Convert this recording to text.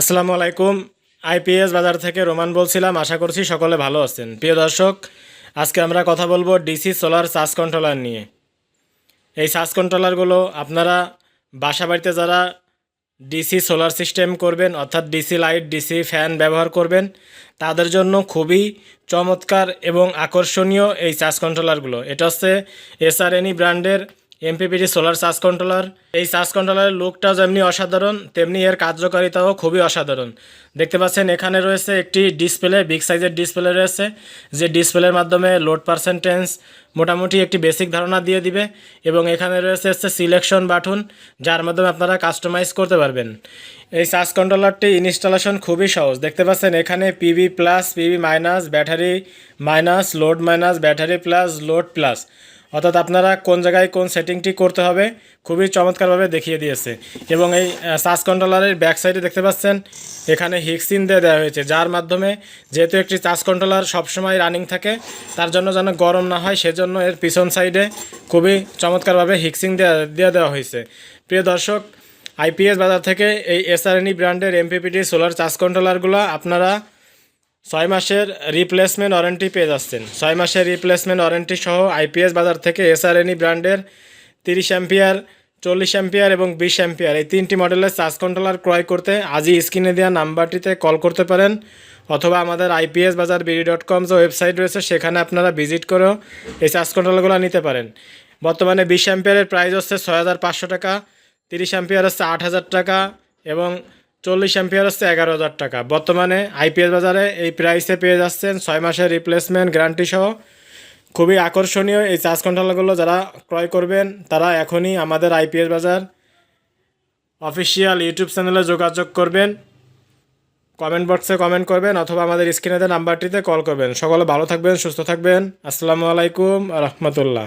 আসসালামু আলাইকুম। আইপিএস বাজার থেকে রোমান বলছিলাম, আশা করছি সকলে ভালো আছেন। প্রিয় দর্শক, আজকে আমরা কথা বলব ডিসি সোলার চার্জ কন্ট্রোলার নিয়ে। এই চার্জ কন্ট্রোলারগুলো আপনারা বাসা বাড়িতে যারা ডিসি সোলার সিস্টেম করবেন, অর্থাৎ ডিসি লাইট, ডিসি ফ্যান ব্যবহার করবেন, তাদের জন্য খুবই চমৎকার এবং আকর্ষণীয় এই চার্জ কন্ট্রোলারগুলো। এটা হচ্ছে এসআরএনই ব্র্যান্ডের এমপিপিটি সোলার চার্জ কন্ট্রোলার। এই চার্জ কন্ট্রোলারের লুকটা যেমনি অসাধারণ, তেমনি এর কার্যকারিতাও খুবই অসাধারণ। দেখতে পাচ্ছেন, এখানে রয়েছে একটি ডিসপ্লে, বিগ সাইজের ডিসপ্লে রয়েছে, যে ডিসপ্লের মাধ্যমে লোড পার্সেন্টেন্স মোটামুটি একটি বেসিক ধারণা দিয়ে দিবে এবং এখানে রয়েছে হচ্ছে সিলেকশন বাটন, যার মাধ্যমে আপনারা কাস্টমাইজ করতে পারবেন। এই চার্জ কন্ট্রোলারটি ইনস্টলেশন খুবই সহজ। দেখতে পাচ্ছেন, এখানে PB plus PB minus, battery minus, load minus, battery plus, load plus. অর্থাৎ আপনারা কোন জায়গায় কোন সেটিংটি করতে হবে খুবই চমৎকারভাবে দেখিয়ে দিয়েছে। এবং এই সার্চ কন্ট্রোলারের ব্যাক সাইডে দেখতে পাচ্ছেন, এখানে হিক্সিন দিয়ে দেওয়া হয়েছে, যার মাধ্যমে যেহেতু একটি চার্জ কন্ট্রোলার সবসময় রানিং থাকে, তার জন্য যেন গরম না হয়, সেজন্য এর পিছন সাইডে খুবই চমৎকারভাবে হিক্সিং দিয়ে দেওয়া হয়েছে। প্রিয় দর্শক, আইপিএস বাজার থেকে এই এসআরএনই ব্র্যান্ডের এমপিপিটি সোলার চার্জ কন্ট্রোলারগুলো আপনারা ছয় মাসের রিপ্লেসমেন্ট ওয়ারেন্টি পেয়ে যাচ্ছেন। ছয় মাসের রিপ্লেসমেন্ট ওয়ারেন্টি সহ আইপিএস বাজার থেকে এসআরএনই ব্র্যান্ডের তিরিশ অ্যাম্পিয়ার, চল্লিশ অ্যাম্পিয়ার এবং বিশ অ্যাম্পিয়ার এই তিনটি মডেলের চার্জ কন্ট্রোলার ক্রয় করতে আজই স্ক্রিনে দেওয়া নাম্বারটিতে কল করতে পারেন অথবা আমাদের আইপিএস বাজার বিডি ডট কম যে ওয়েবসাইট রয়েছে, সেখানে আপনারা ভিজিট করেও এই চার্জ কন্ট্রোলারগুলো নিতে পারেন। বর্তমানে বিশ অ্যাম্পিয়ারের প্রাইস হচ্ছে ছয় হাজার পাঁচশো টাকা, তিরিশ অ্যাম্পিয়ার হচ্ছে আট হাজার টাকা এবং চল্লিশ অ্যাম্পিয়ার হচ্ছে এগারো হাজার টাকা। বর্তমানে আইপিএস বাজারে এই প্রাইসে পেয়ে যাচ্ছেন ছয় মাসের রিপ্লেসমেন্ট গ্যারান্টি সহ। খুবই আকর্ষণীয় এই চার্জ কন্ট্রোলারগুলো যারা ক্রয় করবেন, তারা এখনই আমাদের আইপিএস বাজার অফিসিয়াল ইউটিউব চ্যানেলে যোগাযোগ করবেন। কমেন্ট বক্সে কমেন্ট করবেন অথবা আমাদের স্ক্রিনে নাম্বারটিতে কল করবেন। সকলে ভালো থাকবেন, সুস্থ থাকবেন। আসসালামু আলাইকুম রহমতুল্লাহ।